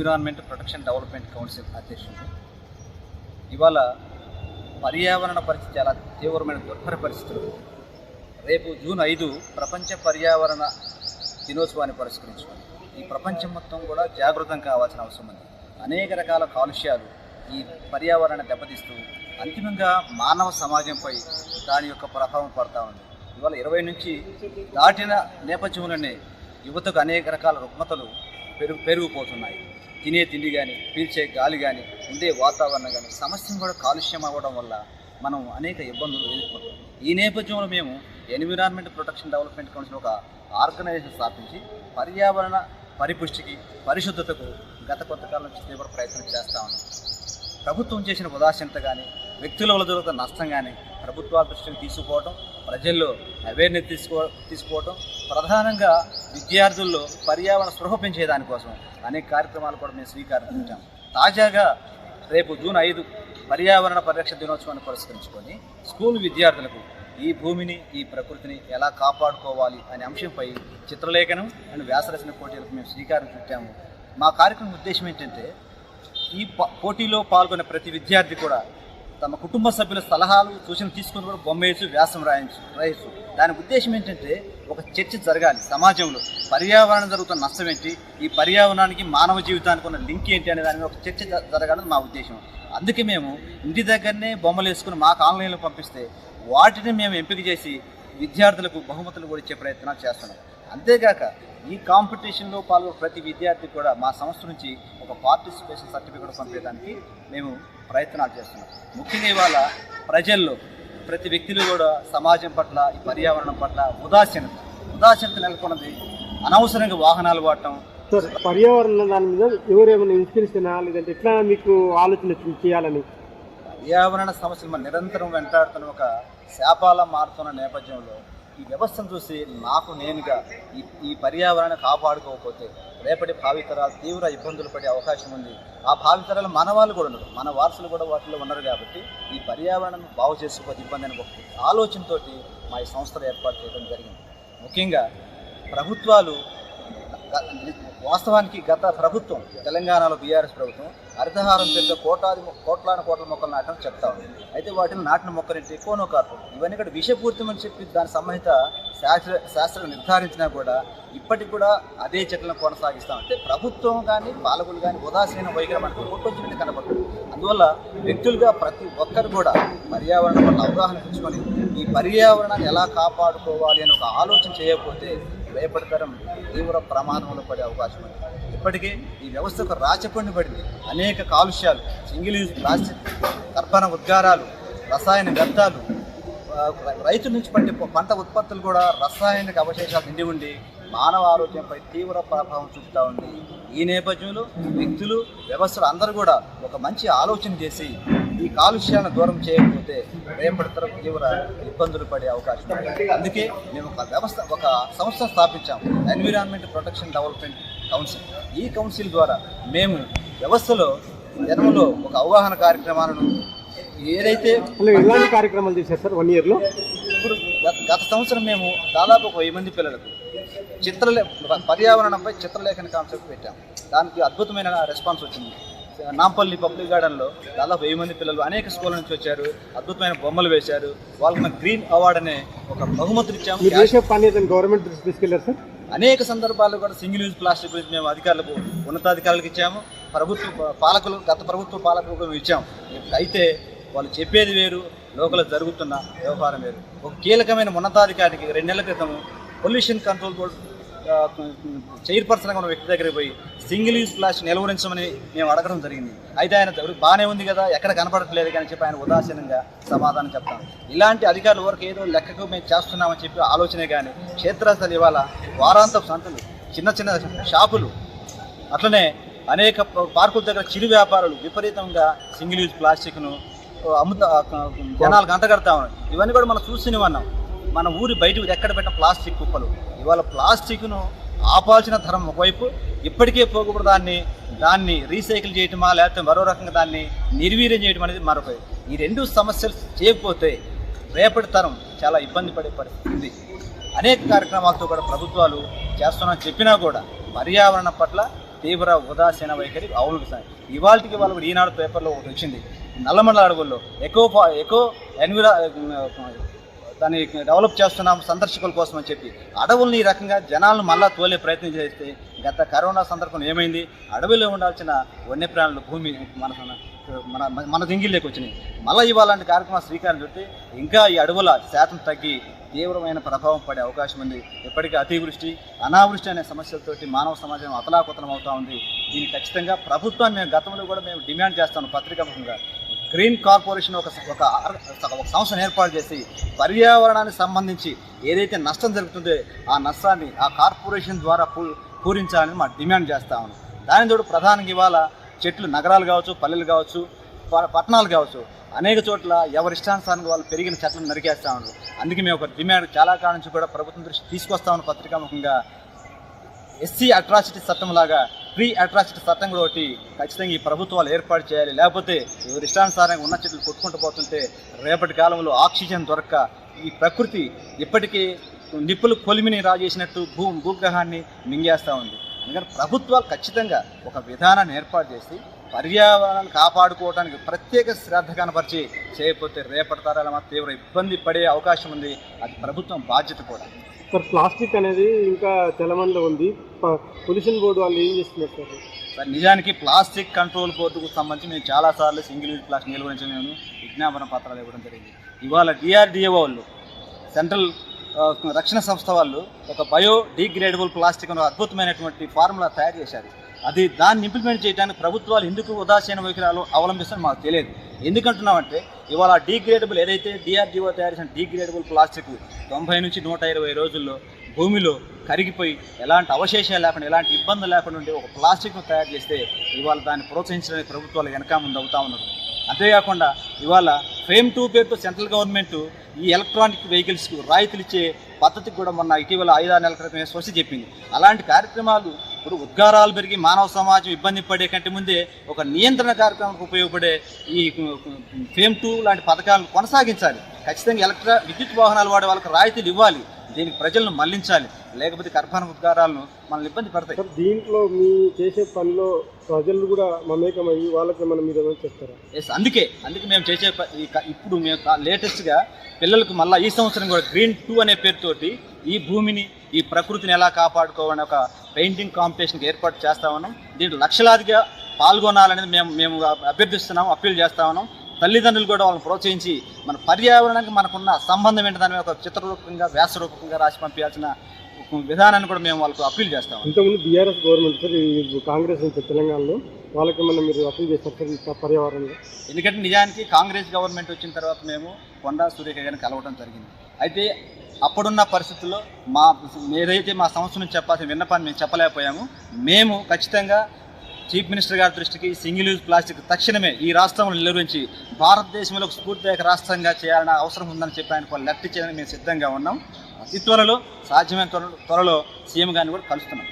Environment protection development council అధ్యక్షుడు. ఇవాళ పర్యావరణ పరిస్థితి చాలా తీవ్రమైన దుర్భర పరిస్థితులు. రేపు జూన్ ఐదు ప్రపంచ పర్యావరణ దినోత్సవాన్ని పురస్కరించుకొని ఈ ప్రపంచం మొత్తం కూడా జాగృతం కావాల్సిన అవసరం ఉంది. అనేక రకాల కాలుష్యాలు ఈ పర్యావరణాన్ని దెబ్బతీస్తూ అంతిమంగా మానవ సమాజంపై దాని యొక్క ప్రభావం పడతా ఉంది. ఇవాళ ఇరవై నుంచి దాటిన నేపథ్యంలోనే యువతకు అనేక రకాల రుగ్మతలు పెరుగు పెరిగిపోతున్నాయి. తినే తిండి కానీ పీల్చే గాలి కానీ ఉండే వాతావరణం కానీ సమస్యను కూడా కాలుష్యం అవ్వడం వల్ల మనం అనేక ఇబ్బందులు ఎదుర్కొంటాం. ఈ నేపథ్యంలో మేము ఎన్విరాన్మెంట్ ప్రొటెక్షన్ డెవలప్మెంట్ కౌన్సిల్ ఒక ఆర్గనైజేషన్ స్థాపించి పర్యావరణ పరిపుష్టికి పరిశుద్ధతకు గత కొంతకాలం నుంచి తీవ్ర ప్రయత్నం చేస్తా ఉన్నాం. ప్రభుత్వం చేసిన ఉదాసీనత కానీ వ్యక్తుల వల్ల జరుగుతున్న నష్టం కానీ ప్రభుత్వాల దృష్టికి తీసుకుపోవడం ప్రజల్లో అవేర్నెస్ తీసుకో తీసుకోవటం ప్రధానంగా విద్యార్థుల్లో పర్యావరణ స్పృహ పెంచేదానికోసం అనేక కార్యక్రమాలు కూడా మేము స్వీకరించాం తాజాగా రేపు జూన్ ఐదు పర్యావరణ పరిరక్షణ దినోత్సవాన్ని పురస్కరించుకొని స్కూల్ విద్యార్థులకు ఈ భూమిని ఈ ప్రకృతిని ఎలా కాపాడుకోవాలి అనే అంశంపై చిత్రలేఖనం అండ్ వ్యాసరచన పోటీలకు మేము శ్రీకారం చుట్టాము. మా కార్యక్రమం ఉద్దేశం ఏంటంటే ఈ పోటీలో పాల్గొనే ప్రతి విద్యార్థి కూడా తమ కుటుంబ సభ్యుల సలహాలు సూచనలు తీసుకుని కూడా బొమ్మేసి వ్యాసం రాయించు రాయచ్చు దాని ఉద్దేశం ఏంటంటే ఒక చర్చ జరగాలి సమాజంలో. పర్యావరణం జరుగుతున్న నష్టం ఏంటి? ఈ పర్యావరణానికి మానవ జీవితానికి ఉన్న లింక్ ఏంటి అనే దాని మీద ఒక చర్చ జరగాలని మా ఉద్దేశం. అందుకే మేము ఇంటి దగ్గరనే బొమ్మలు వేసుకుని మాకు ఆన్లైన్లో పంపిస్తే వాటిని మేము ఎంపిక చేసి విద్యార్థులకు బహుమతులు కూడా ఇచ్చే ప్రయత్నాలు చేస్తున్నాం. అంతేగాక ఈ కాంపిటీషన్లో పాల్గొనే ప్రతి విద్యార్థి కూడా మా సంస్థ నుంచి ఒక పార్టిసిపేషన్ సర్టిఫికేట్ పంపించడానికి మేము ప్రయత్నాలు చేస్తున్నాం. ముఖ్యంగా ఇవాళ ప్రజల్లో ప్రతి వ్యక్తిలో కూడా సమాజం పట్ల ఈ పర్యావరణం పట్ల ఉదాసీనత ఉదాసీనత నెలకొన్నది. అనవసరంగా వాహనాలు వాడటం. సార్ పర్యావరణ దాని మీద ఎవరేమైనా ఇన్స్పిరేషన్ లేదంటే ఎట్లా మీకు ఆలోచన చేయాలని? పర్యావరణ సమస్యలు మన నిరంతరం వెంటాడుతున్న ఒక శాపాల మారుతున్న నేపథ్యంలో ఈ వ్యవస్థను చూసి నాకు నేనుగా ఈ ఈ పర్యావరణాన్ని కాపాడుకోకపోతే రేపటి భావితరాలు తీవ్ర ఇబ్బందులు పడే అవకాశం ఉంది. ఆ భావితరాలు మన వాళ్ళు కూడా ఉన్నారు. మన వారసులు కూడా వాటిలో ఉన్నారు కాబట్టి ఈ పర్యావరణం బాగు చేసుకోకపోతే ఇబ్బంది అని ఒక ఆలోచనతోటి మా ఈ సంస్థలు ఏర్పాటు చేయడం జరిగింది. ముఖ్యంగా ప్రభుత్వాలు వాస్తవానికి గత ప్రభుత్వం తెలంగాణలో బీఆర్ఎస్ ప్రభుత్వం హరితహారం పేరుతో కోటాది కోట్లాన కోట్ల మొక్కలు నాటడం చెప్తా ఉంది. అయితే వాటిని నాటిన మొక్కలేంటి కోనోకార్పు ఇవన్నీ కూడా విషపూరితమని చెప్పి దాని సంబంధిత శాస్త్ర శాస్త్రం నిర్ధారించినా కూడా ఇప్పటికి కూడా అదే చెట్లను కొనసాగిస్తాం అంటే ప్రభుత్వం కానీ పాలకులు కానీ ఉదాసీన వైఖరి మనకు కొట్టొచ్చినట్టు కనబడుతుంది అందువల్ల వ్యక్తులుగా ప్రతి ఒక్కరు కూడా పర్యావరణం పట్ల అవగాహన పెంచుకొని ఈ పర్యావరణాన్ని ఎలా కాపాడుకోవాలి అని ఒక ఆలోచన చేయకపోతే రేపటి తీవ్ర ప్రమాదంలో పడే అవకాశం ఉంది. ఇప్పటికే ఈ వ్యవస్థకు రాచపండి పడింది. అనేక కాలుష్యాలు సింగిల్ యూజ్ ప్లాస్టిక్ కర్పణ ఉద్గారాలు రసాయన వ్యర్థాలు రైతుల నుంచి పట్టే పంట ఉత్పత్తులు కూడా రసాయనిక అవశేషాలు నిండి ఉండి మానవ ఆరోగ్యంపై తీవ్ర ప్రభావం చూపుతూ ఉంది. ఈ నేపథ్యంలో వ్యక్తులు వ్యవస్థలు అందరూ కూడా ఒక మంచి ఆలోచన చేసి ఈ కాలుష్యాలను దూరం చేయకపోతే రేపటి తరం తీవ్ర ఇబ్బందులు పడే అవకాశం ఉంది. అందుకే మేము ఒక వ్యవస్థ ఒక సంస్థ స్థాపించాం ఎన్విరాన్మెంట్ ప్రొటెక్షన్ డెవలప్మెంట్ కౌన్సిల్ ఈ కౌన్సిల్ ద్వారా మేము వ్యవస్థలో జనంలో ఒక అవగాహన కార్యక్రమాలను ఏదైతే ఎలాంటి కార్యక్రమాలు చేశారు సార్ వన్ ఇయర్లో ఇప్పుడు గత- సంవత్సరం మేము దాదాపు ఒక వెయ్యి మంది పిల్లలకు చిత్రలే పర్యావరణంపై చిత్రలేఖన కాన్సెప్ట్ పెట్టాం దానికి అద్భుతమైన రెస్పాన్స్ వచ్చింది. నాంపల్లి పబ్లిక్ గార్డెన్లో దాదాపు వెయ్యి మంది పిల్లలు అనేక స్కూళ్ళ నుంచి వచ్చారు అద్భుతమైన బొమ్మలు వేశారు. వాళ్ళకి మనం గ్రీన్ అవార్డ్ అనే ఒక బహుమతులు ఇచ్చాము. పని గవర్నమెంట్ తీసుకెళ్ళారు సార్? అనేక సందర్భాల్లో కూడా సింగిల్ యూజ్ ప్లాస్టిక్ గురించి మేము అధికారులకు ఉన్నతాధికారులకు ఇచ్చాము. ప్రభుత్వ పాలకులు గత ప్రభుత్వ పాలకులకు మేము ఇచ్చాము. అయితే వాళ్ళు చెప్పేది వేరు లోకల్ జరుగుతున్న వ్యవహారం వేరు. ఒక కీలకమైన ఉన్నతాధికారికి రెండు నెలల క్రితం పొల్యూషన్ కంట్రోల్ బోర్డు చైర్పర్సన్గా ఉన్న వ్యక్తి దగ్గరికి పోయి సింగిల్ యూజ్ ప్లాస్టిక్ నిలువరించమని మేము అడగడం జరిగింది. అయితే ఆయన బాగానే ఉంది కదా ఎక్కడ కనపడట్లేదు కానీ చెప్పి ఆయన ఉదాసీనంగా సమాధానం చెప్తాను ఇలాంటి అధికారుల వరకు ఏదో లెక్కకు మేము చేస్తున్నామని చెప్పి ఆలోచనే కానీ క్షేత్రస్థలు ఇవాళ వారాంతపు సంతలు చిన్న చిన్న షాపులు అట్లనే అనేక పార్కుల దగ్గర చిరు వ్యాపారులు విపరీతంగా సింగిల్ యూజ్ ప్లాస్టిక్ను అమ్ముతా జనాలు గంట కడతా ఉన్నాయి ఇవన్నీ కూడా మనం చూస్తూనే ఉన్నాం. మన ఊరి బయటకు ఎక్కడ పెట్టిన ప్లాస్టిక్ కుప్పలు? ఇవాళ ప్లాస్టిక్ను ఆపాల్సిన ధరం ఒకవైపు ఇప్పటికే పోకూడదు దాన్ని దాన్ని రీసైకిల్ చేయటమా లేకపోతే మరో రకంగా దాన్ని నిర్వీర్యం చేయటం అనేది మరొక ఈ రెండు సమస్యలు చేయకపోతే రేపటి తరం చాలా ఇబ్బంది పడే పరిస్థితి. అనేక కార్యక్రమాలతో కూడా ప్రభుత్వాలు చేస్తున్నామని చెప్పినా కూడా పర్యావరణం పట్ల తీవ్ర ఉదాసీన వైఖరి అవలంబిస్తాయి ఇవాళకి వాళ్ళు కూడా ఈనాడు పేపర్లో ఒకటి వచ్చింది. నల్లమండల అడవుల్లో ఎకో ఎకో ఎన్విరా దాన్ని డెవలప్ చేస్తున్నాం సందర్శకుల కోసం అని చెప్పి. అడవుల్ని ఈ రకంగా జనాలను మళ్ళా తోలే ప్రయత్నం చేస్తే గత కరోనా సందర్భం ఏమైంది? అడవిలో ఉండాల్సిన వన్యప్రాణులు భూమి మన మన మన దింగిల్లోకి వచ్చినాయి. మళ్ళీ ఇవ్వాలంటే కార్యక్రమం శ్రీకారం చుట్టి ఇంకా ఈ అడవుల శాతం తగ్గి తీవ్రమైన ప్రభావం పడే అవకాశం ఉంది. ఇప్పటికీ అతివృష్టి అనావృష్టి అనే సమస్యలతోటి మానవ సమాజం అతలాకుతలం అవుతూ ఉంది. దీన్ని ఖచ్చితంగా ప్రభుత్వాన్ని మేము గతంలో కూడా మేము డిమాండ్ చేస్తాము పత్రికాముఖంగా గ్రీన్ కార్పొరేషన్ ఒక ఒక ఒక సంస్థను ఏర్పాటు చేసి పర్యావరణానికి సంబంధించి ఏదైతే నష్టం జరుగుతుందో ఆ నష్టాన్ని ఆ కార్పొరేషన్ ద్వారా పూ పూరించాలని మా డిమాండ్ చేస్తా ఉన్నాం. దాని తోడు ప్రధానంగా ఇవాళ చెట్లు నగరాలు కావచ్చు పల్లెలు కావచ్చు ప- పట్టణాలు కావచ్చు అనేక చోట్ల ఎవరి ఇష్టానుసారంగా వాళ్ళు పెరిగిన చెట్లను నరికేస్తా ఉన్నారు. అందుకే మేము ఒక డిమాండ్ చాలా కాలం నుంచి కూడా ప్రభుత్వం దృష్టి తీసుకొస్తామని పత్రికాముఖంగా ఎస్సీ అట్రాసిటీ చట్టం లాగా ప్రీ అట్రాసిటీ చట్టం కూడా ఒకటి ఖచ్చితంగా ఈ ప్రభుత్వాలు ఏర్పాటు చేయాలి. లేకపోతే ఎవరి ఇష్టానుసారంగా ఉన్న చెట్లు కొట్టుకుంటూ పోతుంటే రేపటి కాలంలో ఆక్సిజన్ దొరక్క ఈ ప్రకృతి ఇప్పటికీ నిప్పులు కొలిమిని రాజేసినట్టు భూ భూగ్రహాన్ని మింగేస్తూ ఉంది. అందుకని ప్రభుత్వాలు ఖచ్చితంగా ఒక విధానాన్ని ఏర్పాటు చేసి పర్యావరణాన్ని కాపాడుకోవడానికి ప్రత్యేక శ్రద్ధ కనపరిచి చేయకపోతే రేపటి తరాల మాత్రం తీవ్ర ఇబ్బంది పడే అవకాశం ఉంది. అది ప్రభుత్వం బాధ్యత కూడా. సార్ ప్లాస్టిక్ అనేది ఇంకా తెలంగాణలో ఉంది. పొల్యూషన్ బోర్డు వాళ్ళు ఏం చేస్తున్నారు సార్? సార్ నిజానికి ప్లాస్టిక్ కంట్రోల్ బోర్డుకు సంబంధించి మేము చాలాసార్లు సింగిల్ యూజ్ ప్లాస్టిక్ నిలువరించి మేము విజ్ఞాపన పత్రాలు ఇవ్వడం జరిగింది. ఇవాళ డిఆర్డిఏ వాళ్ళు సెంట్రల్ రక్షణ సంస్థ వాళ్ళు ఒక బయో డిగ్రేడబుల్ ప్లాస్టిక్ అనే అద్భుతమైనటువంటి ఫార్ములా తయారు చేశారు. అది దాన్ని ఇంప్లిమెంట్ చేయడానికి ప్రభుత్వాలు ఎందుకు ఉదాసీన వైఖరాలు అవ- అవలంబిస్తారో మాకు తెలియదు. ఎందుకంటున్నామంటే ఇవాళ డీగ్రేడబుల్ ఏదైతే డిఆర్డిఓ తయారు చేసిన డిగ్రేడబుల్ ప్లాస్టిక్ తొంభై నుంచి నూట ఇరవై రోజుల్లో భూమిలో కరిగిపోయి ఎలాంటి అవశేషాలు లేకుండా ఎలాంటి ఇబ్బందులు లేకుండా ఉండే ఒక ప్లాస్టిక్ను తయారు చేస్తే ఇవాళ దాన్ని ప్రోత్సహించడానికి ప్రభుత్వాలు వెనక ముందు అవుతా ఉన్నారు అంతేకాకుండా ఇవాళ ఫేమ్ టూ పేరుతో సెంట్రల్ గవర్నమెంట్ ఈ ఎలక్ట్రానిక్ వెహికల్స్కు రాయితీలు ఇచ్చే పద్ధతికి కూడా మొన్న ఇటీవల ఐదారు నెలల క్రితమే స్వస్తి చెప్పింది. అలాంటి కార్యక్రమాలు ఇప్పుడు ఉద్గారాలు పెరిగి మానవ సమాజం ఇబ్బంది పడే కంటే ముందే ఒక నియంత్రణ కార్యక్రమానికి ఉపయోగపడే ఈ ఫేమ్ టూ లాంటి పథకాలను కొనసాగించాలి. ఖచ్చితంగా ఎలక్ట్రా విద్యుత్ వాహనాలు వాడే వాళ్ళకి రాయితీలు ఇవ్వాలి. దీనికి ప్రజలను మళ్ళించాలి. లేకపోతే కర్భాన ఉద్గారాలను మనల్ని ఇబ్బంది పడతాయి. దీంట్లో మీ చేసే పనిలో ప్రజలు కూడా మమేకమయ్యి వాళ్ళకి మనం మీరు ఏమైనా చెప్తారా? ఎస్ అందుకే అందుకే మేము చేసే ఇప్పుడు మేము లేటెస్ట్గా పిల్లలకు మళ్ళీ ఈ సంవత్సరం కూడా గ్రీన్ టూ అనే పేరుతోటి ఈ భూమిని ఈ ప్రకృతిని ఎలా కాపాడుకోవాలని ఒక పెయింటింగ్ కాంపిటీషన్కి ఏర్పాటు చేస్తా ఉన్నాం. దీంట్లో లక్షలాదిగా పాల్గొనాలనేది మేము మేము అభ్యర్థిస్తున్నాం అప్పీల్ చేస్తా ఉన్నాం. తల్లిదండ్రులు కూడా వాళ్ళని ప్రోత్సహించి మన పర్యావరణానికి మనకున్న సంబంధం ఏంటి దాని ఒక చిత్రరూపకంగా వ్యాసరూపకంగా రాసి పంపించాల్సిన విధానాన్ని కూడా మేము వాళ్ళకు అప్పీల్ చేస్తాం. ఇంతకుముందు బీఆర్ఎస్ గవర్నమెంట్ సార్ కాంగ్రెస్ నుంచి తెలంగాణలో వాళ్ళకి మనం మీరు అప్పీల్ చేస్తారు సార్ పర్యావరణంలో? ఎందుకంటే నిజానికి కాంగ్రెస్ గవర్నమెంట్ వచ్చిన తర్వాత మేము కొండా సూర్యక గారిని కలవడం జరిగింది. అయితే అప్పుడున్న పరిస్థితుల్లో మా ఏదైతే మా సంస్థ నుంచి చెప్పాల్సిన విన్నపాన్ని మేము చెప్పలేకపోయాము. మేము ఖచ్చితంగా చీఫ్ మినిస్టర్ గారి దృష్టికి సింగిల్ యూజ్ ప్లాస్టిక్ తక్షణమే ఈ రాష్ట్రంలో నిలువరించి భారతదేశంలో ఒక స్ఫూర్తిదాయక రాష్ట్రంగా చేయాలన్న అవసరం ఉందని చెప్పి ఆయన లెఫ్ట్ చేయడానికి మేము సిద్ధంగా ఉన్నాం. అతి త్వరలో సాధ్యమైన త్వరలో త్వరలో సీఎం గారిని కూడా కలుస్తున్నాం.